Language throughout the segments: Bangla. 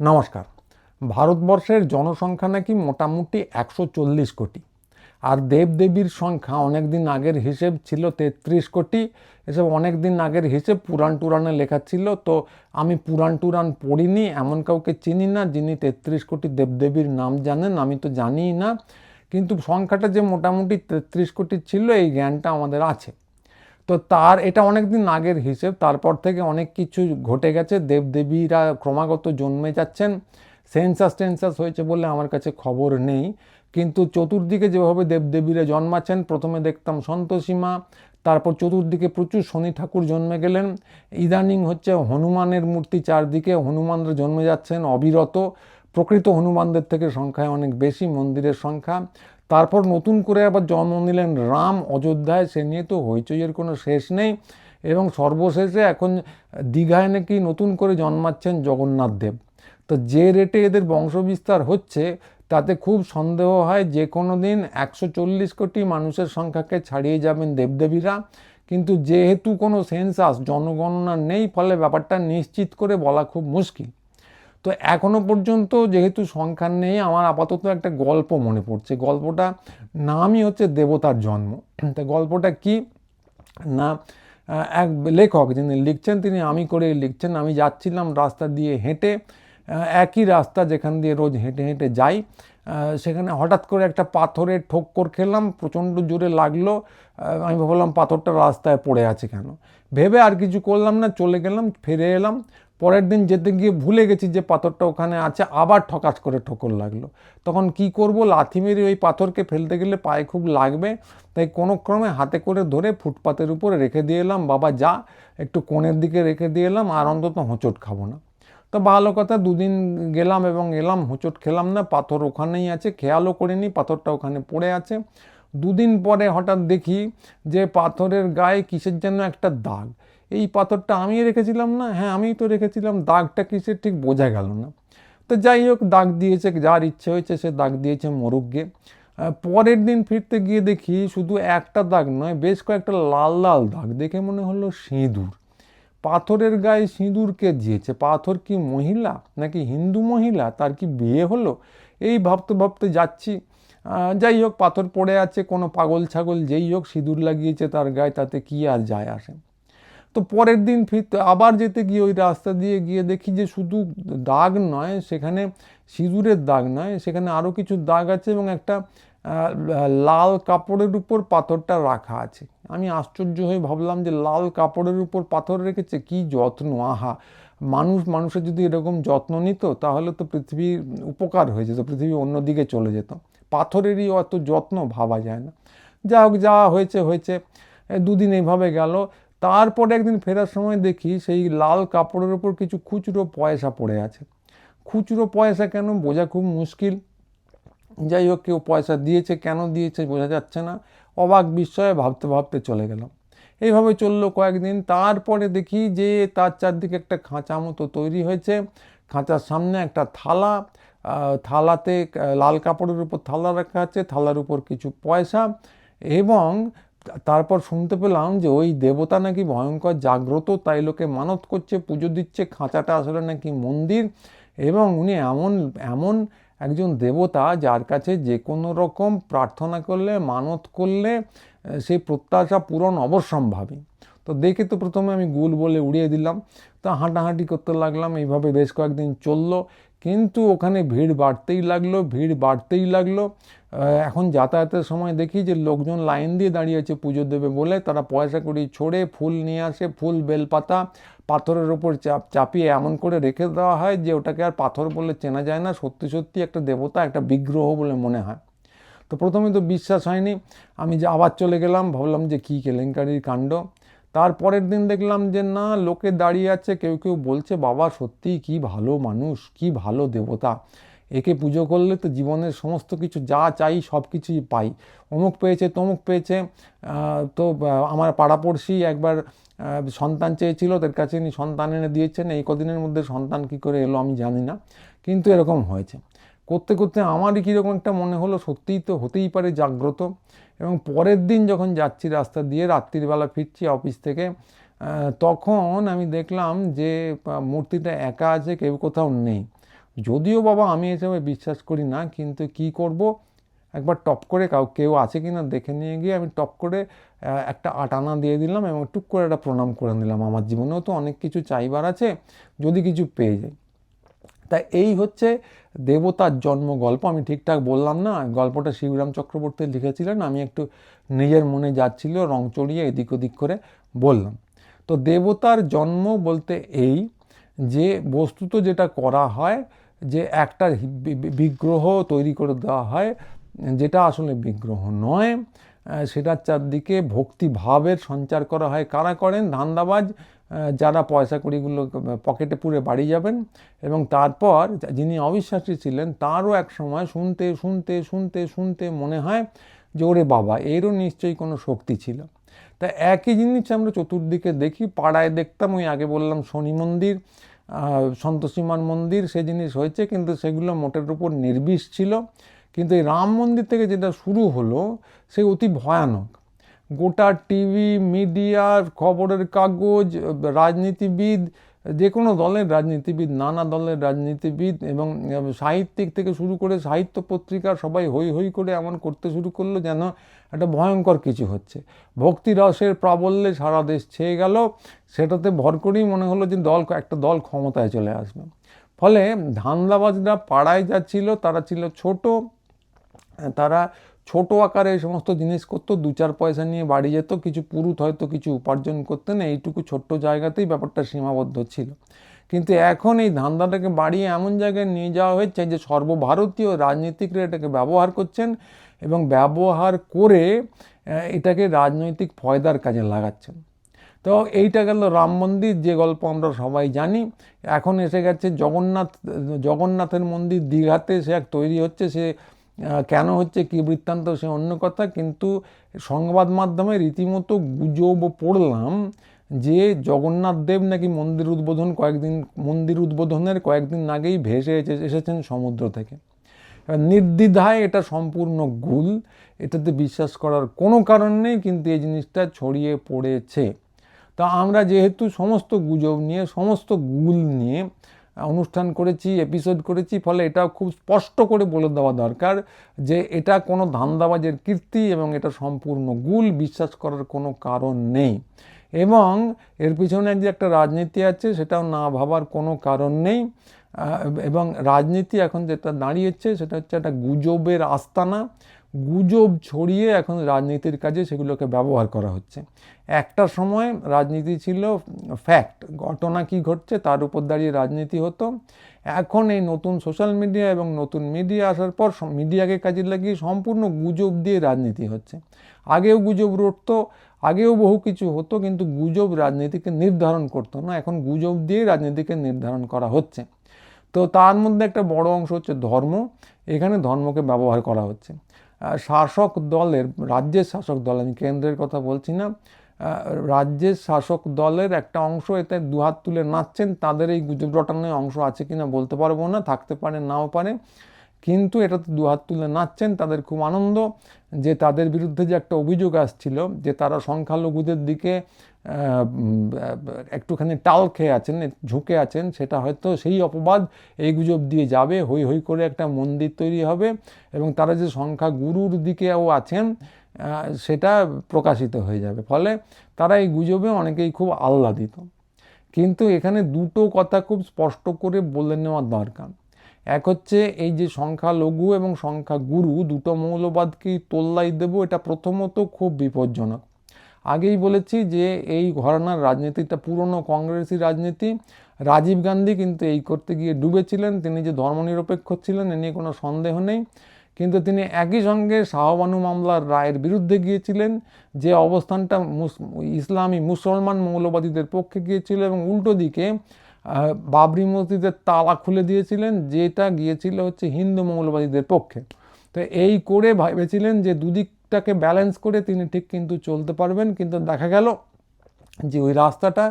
নমস্কার। ভারতবর্ষের জনসংখ্যা নাকি মোটামুটি একশো চল্লিশ কোটি। আর দেবদেবীর সংখ্যা অনেক দিন আগের হিসেব ছিল তেত্রিশ কোটি। এসব অনেক দিন আগের হিসেব পুরাণ টুরাণে লেখা ছিল। তো আমি পুরাণ টুরাণ পড়িনি, এমন কাউকে চিনি না যিনি তেত্রিশ কোটি দেবদেবীর নাম জানেন, আমি তো জানিই না। কিন্তু সংখ্যাটা যে মোটামুটি তেত্রিশ কোটি ছিল, এই জ্ঞানটা আমাদের আছে। তো তার, এটা অনেক দিন আগের হিসেব, তারপর থেকে অনেক কিছু ঘটে গেছে। দেবদেবীরা ক্রমাগত জন্মে যাচ্ছেন, সেন্সাস টেন্সাস হয়েছে বলে আমার কাছে খবর নেই। কিন্তু চতুর্দিকে যেভাবে দেবদেবীরা জন্মাচ্ছেন, প্রথমে দেখতাম সন্তোষীমা তারপর চতুর্দিকে প্রচুর শনি ঠাকুর জন্মে গেলেন। ইদানিং হচ্ছে হনুমানের মূর্তি চারদিকে, হনুমানরা জন্মে যাচ্ছেন, অবিরত। প্রকৃত হনুমানদের থেকে সংখ্যায় অনেক বেশি, মন্দিরের সংখ্যা। তারপর নতুন করে আবার জন্ম নিলেন রাম অযোধ্যায়। সে নিয়ে তো হইচইয়ের কোনো শেষ নেই এবং সর্বশেষে এখন দীঘায় নাকি নতুন করে জন্মাচ্ছেন জগন্নাথ দেব। তো যে রেটে এদের বংশবিস্তার হচ্ছে, তাতে খুব সন্দেহ হয় যে কোনো দিন একশো চল্লিশ কোটি মানুষের সংখ্যাকে ছাড়িয়ে যাবেন দেবদেবীরা। কিন্তু যেহেতু কোনো সেন্সাস জনগণনা নেই, ফলে ব্যাপারটা নিশ্চিত করে বলা খুব মুশকিল। তো এখনও পর্যন্ত যেহেতু সংখ্যা নেই, আমার আপাতত একটা গল্প মনে পড়ছে। গল্পটা নামই হচ্ছে দেবতার জন্ম। তা গল্পটা কি? না এক লেখক যিনি লিখছেন, তিনি আমি করে লিখছেন। আমি যাচ্ছিলাম রাস্তা দিয়ে হেঁটে একই রাস্তা যেখান দিয়ে রোজ হেঁটে হেঁটে যাই সেখানে হঠাৎ করে একটা পাথরের ঠোক্কর খেলাম, প্রচণ্ড জোরে লাগল। আমি ভাবলাম পাথরটা রাস্তায় পড়ে আছে কেন? ভেবে আর কিছু করলাম না, চলে গেলাম, ফিরে এলাম। পরের দিন যেতে গিয়ে ভুলে গেছি যে পাথরটা ওখানে আছে, আবার ঠকাচ করে ঠোকর লাগল। তখন কি করব? লাথি মেরে ওই পাথরকে ফেলতে গেলে পায়ে খুব লাগবে, তাই কোনো ক্রমে হাতে করে ধরে ফুটপাতের উপরে রেখে দিয়ে এলাম, বাবা, যা, একটু কোণের দিকে রেখে দিয়ে এলাম, আর অন্তত হোঁচট খাব না। তো ভালো কথা, দুদিন গেলাম এবং এলাম, হোঁচট খেলাম না, পাথর ওখানেই আছে, খেয়ালও করিনি, পাথরটা ওখানে পড়ে আছে। দুদিন পরে হঠাৎ দেখি যে পাথরের গায়ে কিসের জন্য একটা দাগ। এই পাথরটা আমি রেখেছিলাম না হ্যাঁ আমিই তো রেখেছিলাম, দাগটা কিসের ঠিক বোঝা গেল না। তো যাই হোক, দাগ দিয়েছে, যার ইচ্ছে হয়েছে সে দাগ দিয়েছে মরুকগে পরের দিন ফিরতে গিয়ে দেখি শুধু একটা দাগ নয়, বেশ কয়েকটা লাল লাল দাগ, দেখে মনে হলো সিঁদুর। পাথরের গায়ে সিঁদুর কে দিয়েছে? পাথর কি মহিলা নাকি হিন্দু মহিলা? তার কি বিয়ে হলো? এই ভাবতে ভাবতে যাচ্ছি। যাই হোক, পাথর পড়ে আছে, কোনো পাগল ছাগল যেই হোক, সিঁদুর লাগিয়েছে তার গায়ে, তাতে কি আর যায় আসে? তো পরের দিন ফিরতে আবার যেতে গিয়ে ওই রাস্তা দিয়ে গিয়ে দেখি যে শুধু দাগ নয়, সেখানে সিঁদুরের দাগ নয়, সেখানে আরও কিছু দাগ আছে এবং একটা লাল কাপড়ের উপর পাথরটা রাখা আছে। আমি আশ্চর্য হয়ে ভাবলাম যে লাল কাপড়ের উপর পাথর রেখেছে কি যত্ন? আহা! মানুষ, মানুষের যদি এরকম যত্ন নিত, তাহলে তো পৃথিবীর উপকার হয়ে যেত, পৃথিবী অন্যদিকে চলে যেত। পাথরেরই অত যত্ন ভাবা যায় না। যা হোক, যা হয়েছে হয়েছে। দুদিন এইভাবে গেল। তারপরে একদিন ফেরার সময় দেখি সেই লাল কাপড়ের ওপর কিছু খুচরো পয়সা পড়ে আছে। খুচরো পয়সা কেন? বোঝা খুব মুশকিল। যাই হোক, কেউ পয়সা দিয়েছে, কেন দিয়েছে বোঝা যাচ্ছে না। অবাক বিস্ময়ে ভাবতে ভাবতে চলে গেলাম। এইভাবে চলল কয়েকদিন। তারপরে দেখি যে তার চারদিকে একটা খাঁচা মতো তৈরি হয়েছে। খাঁচার সামনে একটা থালা। থালাতে লাল কাপড়ের উপর থালা রাখা আছে। থালার উপর কিছু পয়সা এবং তারপর শুনতে পেলাম যে ওই দেবতা নাকি ভয়ঙ্কর জাগ্রত, তাই লোকে মানত করছে, পুজো দিচ্ছে, খাঁচাটা আসলে নাকি মন্দির। এবং উনি এমন এমন একজন দেবতা যার কাছে যে কোনো রকম প্রার্থনা করলে, মানত করলে সেই প্রত্যাশা পূরণ অবশ্যম্ভাবী তো দেখে তো প্রথমে আমি গুল বলে উড়িয়ে দিলাম। তা হাঁটাহাঁটি করতে লাগলাম, এইভাবে বেশ কয়েকদিন চলল। কিন্তু ওখানে ভিড় বাড়তেই লাগল, ভিড় বাড়তেই লাগল। এখন যাতায়াতের সময় দেখি যে লোকজন লাইন দিয়ে দাঁড়িয়ে আছে পুজো দেবে বলে, তারা পয়সা করি ছড়ে ফুল নিয়ে আসে, ফুল, বেলপাতা, পাথরের ওপর চাপ, চাপিয়ে এমন করে রেখে দেওয়া হয় যে ওটাকে আর পাথর বলে চেনা যায় না, সত্যি সত্যি একটা দেবতা, একটা বিগ্রহ বলে মনে হয়। তো প্রথমে তো বিশ্বাস হয়নি, আমি যে আবার চলে গেলাম, ভাবলাম যে কী কেলেঙ্কারির কাণ্ড। তারপরের দিন দেখলাম যে না, লোকে দাঁড়িয়ে আছে, কেউ কেউ বলছে, বাবা সত্যি কি ভালো মানুষ, কি ভালো দেবতা। একে পুজো করলে তো জীবনের সমস্ত কিছু যা চাই সব কিছুই পাই। অমুক পেয়েছে, তমুক পেয়েছে তো আমার পাড়াপড়শি একবার সন্তান চেয়েছিল, তার কাছে ইনি সন্তান এনে দিয়েছেন, এই কদিনের মধ্যে সন্তান কি করে এলো আমি জানি না, কিন্তু এরকম হয়েছে। করতে করতে আমারই কীরকম একটা মনে হলো, সত্যিই তো হতেই পারে জাগ্রত। এবং পরের দিন যখন যাচ্ছি রাস্তা দিয়ে, রাত্রিবেলা ফিরছি অফিস থেকে তখন আমি দেখলাম যে মূর্তিটা একা আছে, কেউ কোথাও নেই। যদিও বাবা, আমি এসবে বিশ্বাস করি না, কিন্তু কি করব? একবার টপ করে কাউ, কেউ আছে কি না দেখে নিয়ে গিয়ে আমি টপ করে একটা আটানা দিয়ে দিলাম এবং টুক করে একটা প্রণাম করে নিলাম। আমার জীবনেও তো অনেক কিছু চাইবার আছে, যদি কিছু পেয়ে যাই। তা এই হচ্ছে দেবতার জন্ম গল্প। আমি ঠিকঠাক বললাম না, গল্পটা শিবরাম চক্রবর্তী লিখেছিলেন, আমি একটু নিজের মনে যাচ্ছিল, রং চড়িয়ে এদিক ওদিক করে বললাম। তো দেবতার জন্ম বলতে এই যে, বস্তুত যেটা করা হয় যে একটা বিগ্রহ তৈরি করে দেওয়া হয়, যেটা আসলে বিগ্রহ নয় সেটার চারদিকে ভক্তিভাবের সঞ্চার করা হয়। কারা করেন? ধান্দাবাজ যারা পয়সা কড়িগুলো পকেটে পুরে বাড়ি যাবেন এবং তারপর যিনি অবিশ্বাসী ছিলেন, তারও এক সময় শুনতে শুনতে শুনতে শুনতে মনে হয় যে, ওরে বাবা, এরও নিশ্চয়ই কোনো শক্তি ছিল। তা একই জিনিস আমরা চতুর্দিকে দেখি, পাড়ায় দেখতাম, ওই আগে বললাম শনি মন্দির আহ, সন্তোষীমার মন্দির সে জিনিস হয়েছে কিন্তু সেগুলো মোটের উপর নির্বিষ ছিল। কিন্তু এই রাম মন্দির থেকে যেটা শুরু হলো সে অতি ভয়ানক। গোটা টিভি মিডিয়া খবরের কাগজ রাজনীতিবিদ যে কোনো দলের রাজনীতিবিদ, নানা দলের রাজনীতিবিদ এবং সাহিত্যিক থেকে শুরু করে সাহিত্য পত্রিকা সবাই হই হই করে এমন করতে শুরু করল যেন একটা ভয়ঙ্কর কিছু হচ্ছে। ভক্তি রসের প্রাবল্যে সারা দেশ ছেয়ে গেল, সেটাতে ভর করেই মনে হলো যে দল, একটা দল ক্ষমতায় চলে আসবে। ফলে ধান্দাবাজরা পাড়ায় যাচ্ছিল তারা ছিল ছোট, তারা ছোট আকারে এই সমস্ত জিনিস করতো, দু চার পয়সা নিয়ে বাড়ি যেত, কিছু পুরুত হয়তো কিছু উপার্জন করতেন, এইটুকু ছোট্ট জায়গাতেই ব্যাপারটা সীমাবদ্ধ ছিল। কিন্তু এখন এই ধান্দাটাকে বাড়িয়ে এমন জায়গায় নিয়ে যাওয়া হয়েছে যে সর্বভারতীয় রাজনীতিকরা এটাকে ব্যবহার করছেন এবং ব্যবহার করে এটাকে রাজনৈতিক ফয়দার কাজে লাগাচ্ছেন। তো এইটা গেল রাম মন্দির, যে গল্প আমরা সবাই জানি। এখন এসে গেছে জগন্নাথ, জগন্নাথের মন্দির দীঘাতে সে এক তৈরি হচ্ছে, সে কেন হচ্ছে কি বৃত্তান্ত সে অন্য কথা, কিন্তু সংবাদ মাধ্যমে রীতিমতো গুজব পড়লাম যে জগন্নাথ দেব নাকি মন্দির উদ্বোধন কয়েকদিন, মন্দির উদ্বোধনের কয়েকদিন আগেই ভেসে এসে- এসেছেন সমুদ্র থেকে। নির্দ্বিধায় এটা সম্পূর্ণ গুল এটাতে বিশ্বাস করার কোনো কারণ নেই, কিন্তু এই জিনিসটা ছড়িয়ে পড়েছে। তা আমরা যেহেতু সমস্ত গুজব নিয়ে, সমস্ত গুল নিয়ে অনুষ্ঠান করেছি এপিসোড করেছি, ফলে এটা খুব স্পষ্ট করে বলে দেওয়া দরকার যে এটা কোনো ধান্দাবাজের কীর্তি এবং এটা সম্পূর্ণ গুল বিশ্বাস করার কোনো কারণ নেই। এবং এর পিছনে যে একটা রাজনীতি আছে, সেটাও না ভাবার কোনো কারণ নেই। এবং রাজনীতি এখন যেটা দাঁড়িয়েছে, সেটা হচ্ছে একটা গুজবের আস্তানা। গুজব ছড়িয়ে এখন রাজনীতির কাজে সেগুলোকে ব্যবহার করা হচ্ছে। একটা সময় রাজনীতি ছিল ফ্যাক্ট ঘটনা কি ঘটছে তার উপর দাঁড়িয়ে রাজনীতি হতো। এখন এই নতুন সোশ্যাল মিডিয়া এবং নতুন মিডিয়া আসার পর মিডিয়াকে কাজে লাগিয়ে সম্পূর্ণ গুজব দিয়ে রাজনীতি হচ্ছে। আগেও গুজব রটতো, আগেও বহু কিছু হতো, কিন্তু গুজব রাজনীতিকে নির্ধারণ করতো না। এখন গুজব দিয়ে রাজনীতিকে নির্ধারণ করা হচ্ছে। তো তার মধ্যে একটা বড় অংশ হচ্ছে ধর্ম। এখানে ধর্মকে ব্যবহার করা হচ্ছে। শাসক দলের, রাজ্যের শাসক দল, আমি কেন্দ্রের কথা বলছি না রাজ্যের শাসক দলের একটা অংশ এতে দুহাত তুলে নাচছেন, তাদের এই গুজব রটানোর অংশ আছে কিনা বলতে পারব না, থাকতে পারে, নাও পারে, কিন্তু এটা এটাতে দুহাত তুলে নাচছেন, তাদের খুব আনন্দ, যে তাদের বিরুদ্ধে যে একটা অভিযোগ আসছিল, যে তারা সংখ্যালঘুদের দিকে একটুখানি টাল খেয়ে আছেন, ঝুঁকে আছেন, সেটা হয়তো সেই অপবাদ এই গুজব দিয়ে যাবে হই হই করে একটা মন্দির তৈরি হবে এবং তারা যে সংখ্যা গুরুর দিকেও আছেন সেটা প্রকাশিত হয়ে যাবে। ফলে তারা এই গুজবে অনেকেই খুব আহ্লাদিত। কিন্তু এখানে দুটো কথা খুব স্পষ্ট করে বলে নেওয়া দরকার। এক হচ্ছে এই যে সংখ্যালঘু এবং সংখ্যা গুরু, দুটো মৌলবাদকেই তোল্লাই দেব, এটা প্রথমত খুব বিপজ্জনক। আগেই বলেছি যে এই ঘরানার রাজনীতিটা পুরনো কংগ্রেসি রাজনীতি। রাজীব গান্ধী কিন্তু এই করতে গিয়ে ডুবেছিলেন, তিনি যে ধর্মনিরপেক্ষ ছিলেন এ নিয়ে কোনো সন্দেহ নেই। কিন্তু তিনি একই সঙ্গে শাহবানু মামলার রায়ের বিরুদ্ধে গিয়েছিলেন, যে অবস্থানটা ইসলামী মুসলমান মৌলবাদীদের পক্ষে গিয়েছিল এবং উল্টো দিকে বাবরি মসজিদের তালা খুলে দিয়েছিলেন, যেটা গিয়েছিল হচ্ছে হিন্দু মৌলবাদীদের পক্ষে। তো এই করে ভেবেছিলেন যে দুদিকটাকে ব্যালেন্স করে তিনি ঠিক কিন্তু চলতে পারবেন। কিন্তু দেখা গেল যে ওই রাস্তাটা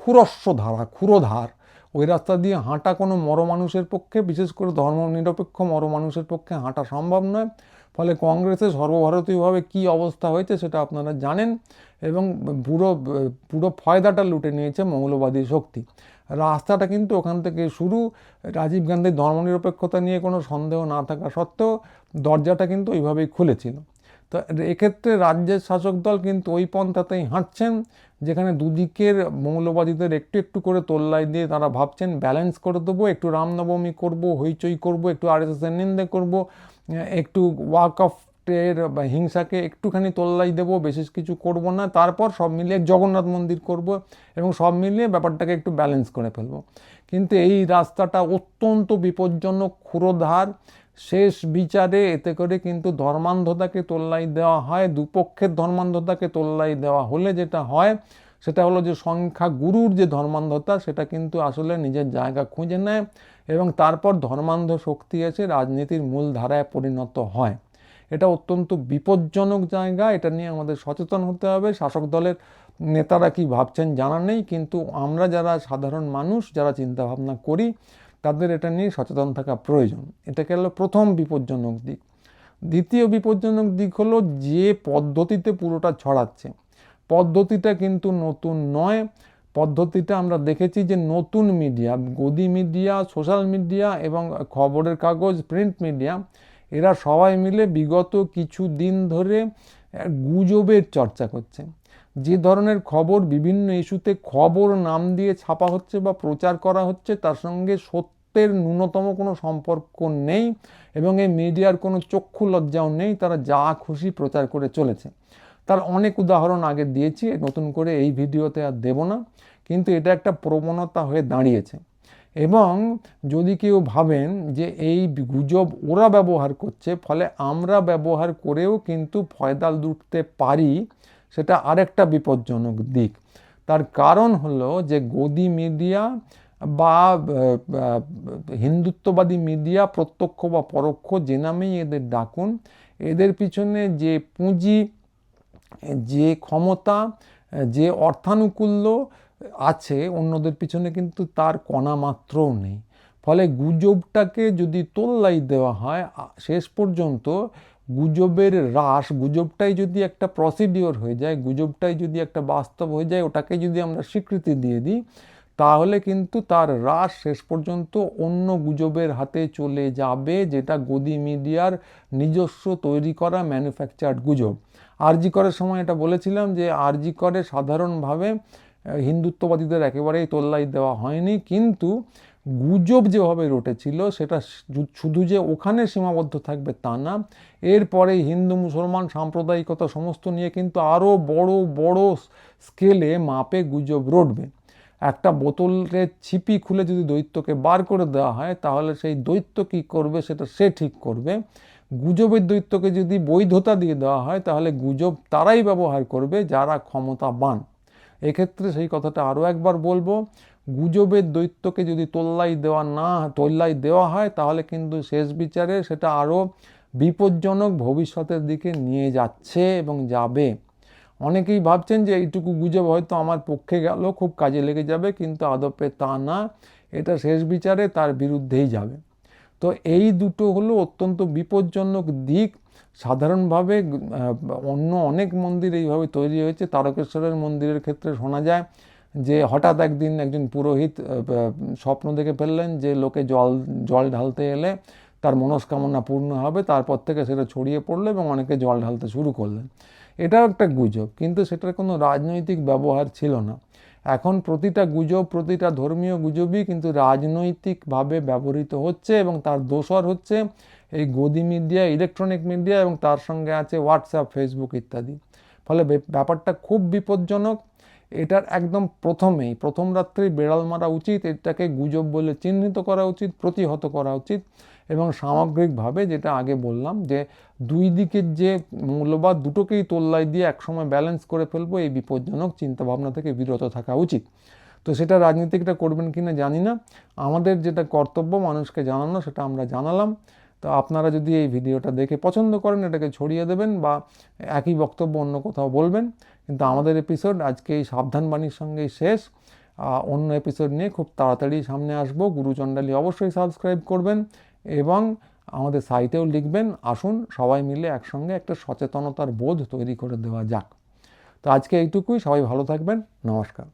ক্ষুরস্ব ধারা ক্ষুরোধার ওই রাস্তা দিয়ে হাঁটা কোনো মর মানুষের পক্ষে, বিশেষ করে ধর্মনিরপেক্ষ মর মানুষের পক্ষে হাঁটা সম্ভব নয়। ফলে কংগ্রেসে সর্বভারতীয়ভাবে কী অবস্থা হয়েছে সেটা আপনারা জানেন এবং পুরো পুরো ফয়দাটা লুটে নিয়েছে মৌলবাদী শক্তি। রাস্তাটা কিন্তু ওখান থেকে শুরু। রাজীব গান্ধীর ধর্মনিরপেক্ষতা নিয়ে কোনো সন্দেহ না থাকা সত্ত্বেও দরজাটা কিন্তু ওইভাবেই খুলেছিল। তো এক্ষেত্রে রাজ্যের শাসক দল কিন্তু ওই পন্থাতেই হাঁটছেন, যেখানে দুদিকের মৌলবাদীদের একটু একটু করে তোল্লাই দিয়ে তারা ভাবছেন, ব্যালেন্স করে দেবো, একটু রামনবমী করব, হইচই করব, একটু আর এস এর নিন্দে করব একটু ওয়াক অফ এর হিংসাকে একটুখানি তোল্লাই দেবো বিশেষ কিছু করব না, তারপর সব মিলিয়ে জগন্নাথ মন্দির করব এবং সব মিলিয়ে ব্যাপারটাকে একটু ব্যালেন্স করে ফেলব। কিন্তু এই রাস্তাটা অত্যন্ত বিপজ্জনক ক্ষুরোধার শেষ বিচারে এতে করে কিন্তু ধর্মান্ধতাকে তোল্লাই দেওয়া হয়, দুপক্ষের ধর্মান্ধতাকে তোল্লাই দেওয়া হলে যেটা হয়, সেটা হলো যে সংখ্যা গুরুর যে ধর্মান্ধতা, সেটা কিন্তু আসলে নিজের জায়গা খুঁজে নেয় এবং তারপর ধর্মান্ধ শক্তি এসে রাজনীতির মূল ধারায় পরিণত হয়। এটা অত্যন্ত বিপজ্জনক জায়গা, এটা নিয়ে আমাদের সচেতন হতে হবে। শাসক দলের নেতারা কি ভাবছেন জানা নেই, কিন্তু আমরা যারা সাধারণ মানুষ, যারা চিন্তাভাবনা করি তাদের এটা নিয়ে সচেতন থাকা প্রয়োজন। এটা গেল প্রথম বিপজ্জনক দিক। দ্বিতীয় বিপজ্জনক দিক হলো যে পদ্ধতিতে পুরোটা ছড়াচ্ছে। পদ্ধতিটা কিন্তু নতুন নয়। পদ্ধতিটা আমরা দেখেছি যে নতুন মিডিয়া, গদি মিডিয়া, সোশ্যাল মিডিয়া এবং খবরের কাগজ, প্রিন্ট মিডিয়া, এরা সবাই মিলে বিগত কিছু দিন ধরে গুজবের চর্চা করছে। যে ধরনের খবর বিভিন্ন ইস্যুতে খবর নাম দিয়ে ছাপা হচ্ছে বা প্রচার করা হচ্ছে, তার সঙ্গে সত্যের ন্যূনতম কোনো সম্পর্ক নেই এবং এই মিডিয়ার কোনো চক্ষু লজ্জাও নেই, তারা যা খুশি প্রচার করে চলেছে। তার অনেক উদাহরণ আগে দিয়েছি, নতুন করে এই ভিডিওতে আর দেব না, কিন্তু এটা একটা প্রবণতা হয়ে দাঁড়িয়েছে। এবং যদি কেউ ভাবেন যে এই গুজব ওরা ব্যবহার করছে, ফলে আমরা ব্যবহার করেও কিন্তু ফয়দাল লুটতে পারি সেটা আরেকটা বিপজ্জনক দিক। তার কারণ হলো যে গদি মিডিয়া বা হিন্দুত্ববাদী মিডিয়া প্রত্যক্ষ বা পরোক্ষ যে নামেই এদের ডাকুন, এদের পিছনে যে পুঁজি, যে ক্ষমতা, যে অর্থানুকূল্য আছে, অন্যদের পিছনে কিন্তু তার কণা মাত্রও নেই। ফলে গুজবটাকে যদি তোল্লাই দেওয়া হয় শেষ পর্যন্ত গুজবের হ্রাস, গুজবটাই যদি একটা প্রসিডিওর হয়ে যায়, গুজবটাই যদি একটা বাস্তব হয়ে যায়, ওটাকে যদি আমরা স্বীকৃতি দিয়ে দিই, তাহলে কিন্তু তার হ্রাস শেষ পর্যন্ত অন্য গুজবের হাতে চলে যাবে, যেটা গদি মিডিয়ার নিজস্ব তৈরি করা ম্যানুফ্যাকচার্ড গুজব। আরজি করের সময় এটা বলেছিলাম যে, আরজি করে সাধারণভাবে হিন্দুত্ববাদীদের একেবারেই তোল্লাই দেওয়া হয়নি, কিন্তু গুজব যেভাবে রটেছিল, সেটা শুধু যে ওখানে সীমাবদ্ধ থাকবে তা না এরপরে হিন্দু, মুসলমান, সাম্প্রদায়িকতা সমস্ত নিয়ে কিন্তু আরও বড় বড় স্কেলে মাপে গুজব রটবে। একটা বোতলের ছিপি খুলে যদি দৈত্যকে বার করে দেওয়া হয়, তাহলে সেই দৈত্য কী করবে সেটা সে ঠিক করবে। গুজবের দৈত্যকে যদি বৈধতা দিয়ে দেওয়া হয়, তাহলে গুজব তারাই ব্যবহার করবে যারা ক্ষমতাবান। এক্ষেত্রে সেই কথাটা আরও একবার বলব গুজবের দৈত্যকে যদি তোল্লাই দেওয়া না, তোল্লাই দেওয়া হয়, তাহলে কিন্তু শেষ বিচারে সেটা আরও বিপজ্জনক ভবিষ্যতের দিকে নিয়ে যাচ্ছে এবং যাবে। অনেকেই ভাবছেন যে এইটুকু গুজব হয়তো আমার পক্ষে গেল, খুব কাজে লেগে যাবে, কিন্তু আদপে তা না। এটা শেষ বিচারে তার বিরুদ্ধেই যাবে। তো এই দুটো হলো অত্যন্ত বিপজ্জনক দিক। সাধারণভাবে অন্য অনেক মন্দির এইভাবে তৈরি হয়েছে। তারকেশ্বরের মন্দিরের ক্ষেত্রে শোনা যায় যে হঠাৎ একদিন একজন পুরোহিত স্বপ্ন দেখে ফেললেন যে লোকে জল জল ঢালতে এলে তার মনস্কামনা পূর্ণ হবে, তারপর থেকে সেটা ছড়িয়ে পড়ল এবং অনেকে জল ঢালতে শুরু করলেন। এটাও একটা গুজব, কিন্তু সেটার কোনো রাজনৈতিক ব্যবহার ছিল না। এখন প্রতিটা গুজব, প্রতিটা ধর্মীয় গুজবই কিন্তু রাজনৈতিকভাবে ব্যবহৃত হচ্ছে এবং তার দোষর হচ্ছে এই গদি মিডিয়া, ইলেকট্রনিক মিডিয়া এবং তার সঙ্গে আছে হোয়াটসঅ্যাপ, ফেসবুক ইত্যাদি। ফলে ব্যাপারটা খুব বিপজ্জনক। এটার একদম প্রথমেই, প্রথম রাত্রেই বেড়াল মারা উচিত, এটাকে গুজব বলে চিহ্নিত করা উচিত, প্রতিহত করা উচিত এবং সামগ্রিকভাবে যেটা আগে বললাম যে দুই দিকের যে মূল্যবাদ দুটোকেই তোল্লাই দিয়ে একসময় ব্যালেন্স করে ফেলব, এই বিপজ্জনক চিন্তাভাবনা থেকে বিরত থাকা উচিত। তো সেটা রাজনীতিকটা করবেন কি না জানি না। আমাদের যেটা কর্তব্য মানুষকে জানানো, সেটা আমরা জানালাম। তো আপনারা যদি এই ভিডিওটা দেখে পছন্দ করেন, এটাকে ছড়িয়ে দেবেন বা একই বক্তব্য অন্য কোথাও বলবেন, কিন্তু আমাদের এপিসোড আজকে এই সাবধানবাণীর সঙ্গেই শেষ। অন্য এপিসোড নিয়ে খুব তাড়াতাড়ি সামনে আসব। গুরুচণ্ডালী অবশ্যই সাবস্ক্রাইব করবেন এবং আমাদের সাইটেও লিখবেন। আসুন, সবাই মিলে একসঙ্গে একটা সচেতনতার বোধ তৈরি করে দেওয়া যাক। তো আজকে এইটুকুই। সবাই ভালো থাকবেন। নমস্কার।